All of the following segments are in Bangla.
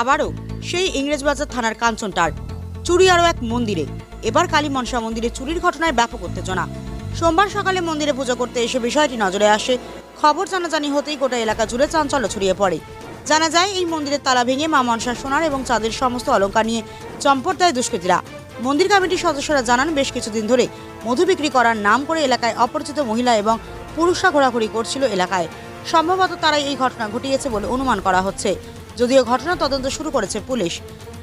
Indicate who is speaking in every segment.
Speaker 1: আবারও সেই ইংরেজবাজার থানার কাঞ্চনটার। চুরি আরও এক মন্দিরে। এবার কালী মনসা মন্দিরে চুরির ঘটনায় ব্যাপক উত্তেজনা। সোমবার সকালে মন্দিরে পুজো করতে এসে বিষয়টি নজরে আসে। খবর জানাজানি হতেই গোটা এলাকা জুড়ে চাঞ্চল্য ছড়িয়ে পড়ে। জানা যায়, এই মন্দিরের তালা ভেঙে মা মনসার সোনার এবং চাঁদের সমস্ত অলঙ্কার নিয়ে চম্পট দেয় দুষ্কৃতীরা। মন্দির কমিটির সদস্যরা জানান, বেশ কিছুদিন ধরে মধু বিক্রি করার নাম করে এলাকায় অপরিচিত মহিলা এবং পুরুষরা ঘোরাঘুরি করছিল এলাকায়। সম্ভবত তারাই এই ঘটনা ঘটিয়েছে বলে অনুমান করা হচ্ছে। যদিও ঘটনা তদন্ত শুরু করেছে পুলিশ।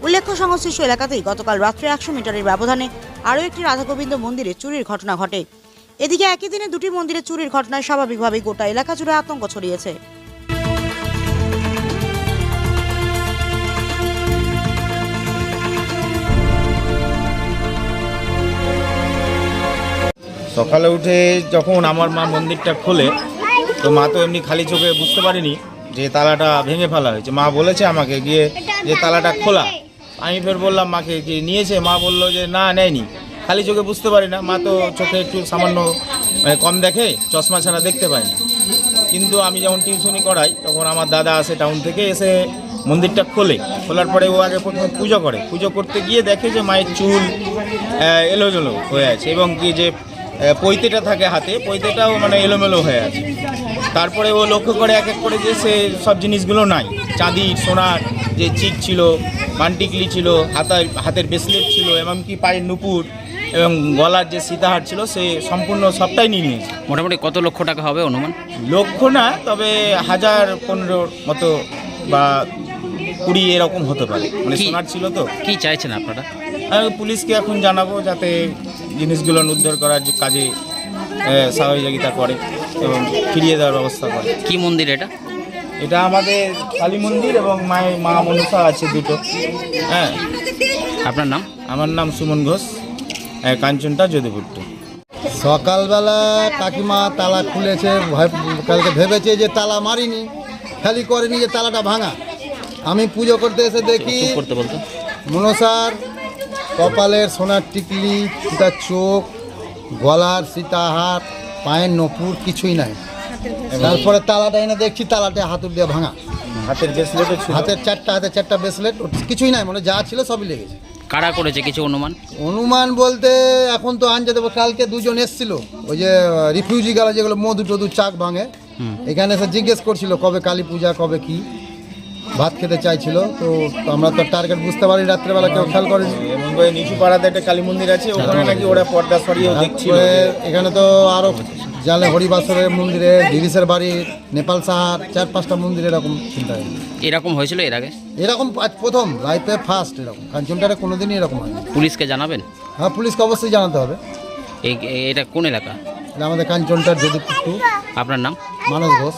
Speaker 1: উল্লেখ্য, সংশ্লিষ্ট এলাকাতেই গতকাল রাত্রে একশো মিটারের ব্যবধানে আরও একটি রাধাগোবিন্দ মন্দিরে চুরির ঘটনা ঘটে। এদিকে একই দিনে দুটি মন্দিরে চুরির ঘটনায় স্বাভাবিকভাবেই গোটা এলাকা জুড়ে আতঙ্ক ছড়িয়েছে।
Speaker 2: সকালে উঠে যখন আমার মা মন্দিরটা খোলে, তো মা তো এমনি খালি চোখে বুঝতে পারিনি যে তালাটা ভেঙে ফেলা হয়েছে। মা বলেছে আমাকে গিয়ে যে তালাটা খোলা। আমি ফের বললাম মাকে কি নিয়েছে? মা বলল যে না নেয়নি। খালি চোখে বুঝতে পারি না। মা তো চোখে একটু সামান্য মানে, কম দেখে চশমা ছাড়া দেখতে পায় না। কিন্তু আমি যখন টিউশনি করাই তখন আমার দাদা আসে টাউন থেকে এসে মন্দিরটা খোলে। খোলার পরে ও আগে প্রথমে পুজো করে। পুজো করতে গিয়ে দেখে যে মায়ের চুল আহ, এলোমেলো হয়ে আছে এবং কি যে পৈতেটা থাকে হাতে পৈতেটাও মানে এলোমেলো হয়ে আছে। তারপরে ও লক্ষ্য করে এক এক করে যে সে সব জিনিসগুলো নাই। চাঁদি সোনার যে চিক ছিল মান্টিকলি ছিল হাতার হাতের ব্রেসলেট ছিল এমনকি পায়ের নুপুর এবং গলার যে সীতাহার ছিল সে সম্পূর্ণ সবটাই নিয়ে নিয়েছে।
Speaker 3: মোটামুটি কত লক্ষ টাকা হবে অনুমান?
Speaker 2: লক্ষ না তবে হাজার পনেরো মতো বা কুড়ি এরকম হতে পারে। মানে? সোনার ছিল তো।
Speaker 3: কি চাইছেন আপনারা?
Speaker 2: পুলিশকে এখন জানাব যাতে জিনিসগুলো উদ্ধার করার যে কাজে সহযোগিতা করে এবং ফিরিয়ে দেওয়ার ব্যবস্থা করে।
Speaker 3: কি মন্দির এটা?
Speaker 2: এটা আমাদের কালী মন্দির এবং মায়ের মা মনসা আছে দুটো। হ্যাঁ।
Speaker 3: আপনার নাম?
Speaker 2: আমার নাম সুমন ঘোষ। কাঞ্চনটা যদুপুরটু
Speaker 4: সকালবেলা কাকিমা তালা খুলেছে ভয়- কালকে ভেবেছে যে তালা মারিনি খালি করেনি যে তালাটা ভাঙা। আমি পুজো করতে এসে দেখি
Speaker 3: করতে বলতো।
Speaker 4: মনসার কপালের সোনার টিকলি সীতার চোখ গলার সীতাহার পায়ের নপুর কিছুই নাই। তারপরে তালাটা এনে দেখছি তালাটা হাতুর দিয়ে ভাঙা।
Speaker 2: হাতের ব্রেসলেট
Speaker 4: হাতের চারটা হাতের চারটা ব্রেসলেট কিছুই নাই মানে যা ছিল সবই লেগেছে
Speaker 3: কারা করেছে কিছু অনুমান?
Speaker 4: অনুমান বলতে এখন তো আনতে দেবো কালকে দুজন এসছিল। ওই যে রিফিউজি গেলা যেগুলো মধু টধু চাক ভাঙে। এখানে এসে জিজ্ঞেস করছিল কবে কালী পূজা কবে কি? ভাত খেতে চাইছিল তো আমরা তো টার্গেট বুঝতে পারি রাত্রেবেলা কেউ খেয়াল করেনি।
Speaker 2: এবং নিচু পাড়াতে একটা কালী মন্দির আছে ওখানে নাকি ওরা পর্দা সরিয়েও দেখছিল।
Speaker 4: এখানে তো আরও জানলে হরিবাসরের মন্দিরে গিরিশের বাড়ি নেপাল সাহার চার পাঁচটা মন্দির এরকম চিন্তা হয়।
Speaker 3: এরকম হয়েছিল এর আগে?
Speaker 4: এরকম আজ প্রথম লাইফে ফার্স্ট এরকম। কাঞ্চনটারে কোনোদিনই এরকম হয়নি।
Speaker 3: পুলিশকে জানাবেন?
Speaker 4: হ্যাঁ পুলিশকে অবশ্যই জানাতে হবে।
Speaker 3: এই এটা কোন এলাকা?
Speaker 4: এটা আমাদের কাঞ্চনটার যদি
Speaker 3: আপনার নাম?
Speaker 4: মানস ঘোষ।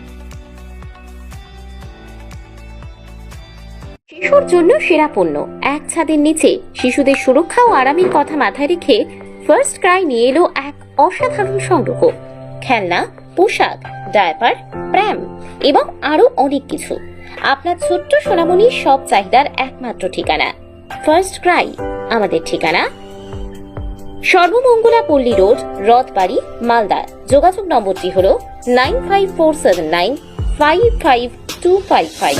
Speaker 5: শিশুর জন্য সেরা পণ্য। এক ছাদের নিচে শিশুদের সুরক্ষা ও আরামের কথা মাথায় রেখে ফার্স্ট ক্রাই নিয়ে এলো এক অসাধারণ সংগ্রহ। খেলনা, পোশাক ডায়াপার প্র্যাম এবং আরও অনেক কিছু। আপনার ছোট্ট সোনামণির সব চাহিদার একমাত্র ঠিকানা। ফার্স্ট ক্রাই আমাদের ঠিকানা। সর্বমঙ্গলা পল্লী রোড, রথবাড়ি, মালদা। যোগাযোগ নম্বরটি হল nine five four seven nine five five two five five